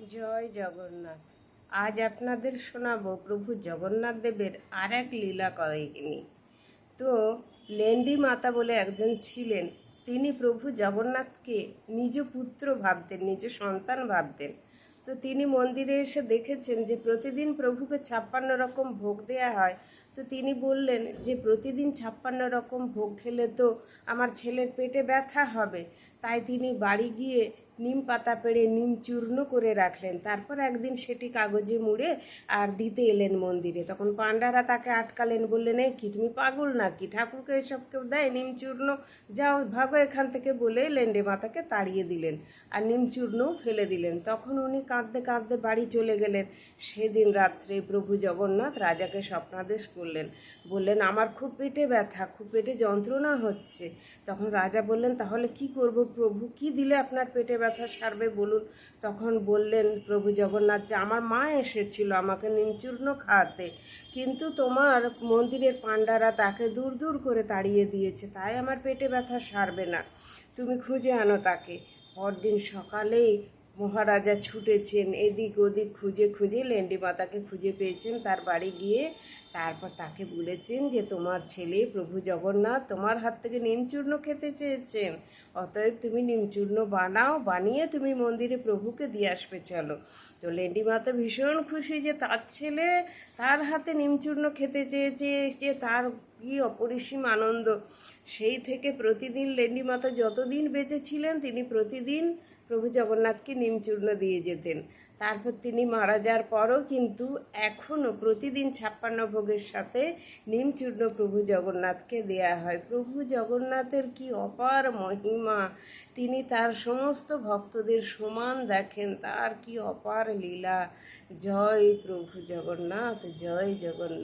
জয় জগন্নাথ। আজ আপনাদের শোনাবো প্রভু জগন্নাথ দেবের আর এক লীলা কাহিনী তো, লেন্ডি মাতা বলে একজন ছিলেন, তিনি প্রভু জগন্নাথকে নিজ পুত্র ভাবতেন, নিজ সন্তান ভাবতেন। তো তিনি মন্দিরে এসে দেখেছেন যে প্রতিদিন প্রভুকে ছাপ্পান্ন রকম ভোগ দেয়া হয়। তো তিনি বললেন যে প্রতিদিন ছাপ্পান্ন রকম ভোগ খেলে তো আমার ছেলের পেটে ব্যথা হবে। তাই তিনি বাড়ি গিয়ে নিম পাতা পেড়ে নিম চূর্ণ করে রাখলেন। তারপর একদিন সেটি কাগজে মুড়ে আর দিতে এলেন মন্দিরে। তখন পাণ্ডারা তাকে আটকালেন, বললেন এই কি, তুমি পাগল নাকি? ঠাকুরকে এসব কেউ দেয়? নিম চূর্ণ? যাও, ভাগো এখান থেকে, বলে লেন্ডে মাতাকে তাড়িয়ে দিলেন আর নিম চূর্ণও ফেলে দিলেন। তখন উনি কাঁদতে কাঁদতে বাড়ি চলে গেলেন। সেদিন রাত্রে প্রভু জগন্নাথ রাজাকে স্বপ্নাদেশ করলেন। বললেন, আমার খুব পেটে ব্যথা, খুব পেটে যন্ত্রণা হচ্ছে। তখন রাজা বললেন, তাহলে কি করব প্রভু? কি দিলে আপনার পেটে ব্যথা সারবে বলুন। তখন বললেন, প্রভু জগন্নাথ যে আমার মা এসেছিল আমাকে নিমচূর্ণ খাওয়াতে, কিন্তু তোমার মন্দিরের পাণ্ডারা তাকে দূর দূর করে তাড়িয়ে দিয়েছে, তাই আমার পেটে ব্যথা সারবে না। তুমি খুঁজে আনো তাকে। পরদিন সকালেই মহারাজা ছুটেছেন, এদিক ওদিক খুঁজে খুঁজে লেন্ডি মাতাকে খুঁজে পেয়েছেন, তার বাড়ি গিয়ে তারপর তাকে বলেছেন যে, তোমার ছেলে প্রভু জগন্নাথ তোমার হাত থেকে নিমচূর্ণ খেতে চেয়েছেন। অতএব তুমি নিমচূর্ণ বানাও, বানিয়ে তুমি মন্দিরে প্রভুকে দিয়ে আসবে, চলো। তো লেন্ডি মাতা ভীষণ খুশি যে তার ছেলে তার হাতে নিমচূর্ণ খেতে চেয়েছে, যে তার কি অপরিসীম আনন্দ। সেই থেকে প্রতিদিন লেন্ডি মাতা যতদিন বেঁচে ছিলেন, তিনি প্রতিদিন প্রভু জগন্নাথকে নিমচূর্ণ দিয়ে যেতেন। তারপর তিনি মারা যাওয়ার পরও কিন্তু এখনও প্রতিদিন ছাপ্পান্ন ভোগের সাথে নিমচূর্ণ প্রভু জগন্নাথকে দেয়া হয়। প্রভু জগন্নাথের কি অপার মহিমা! তিনি তার সমস্ত ভক্তদের সমান দেখেন, তার কি অপার লীলা! জয় প্রভু জগন্নাথ, জয় জগন্নাথ!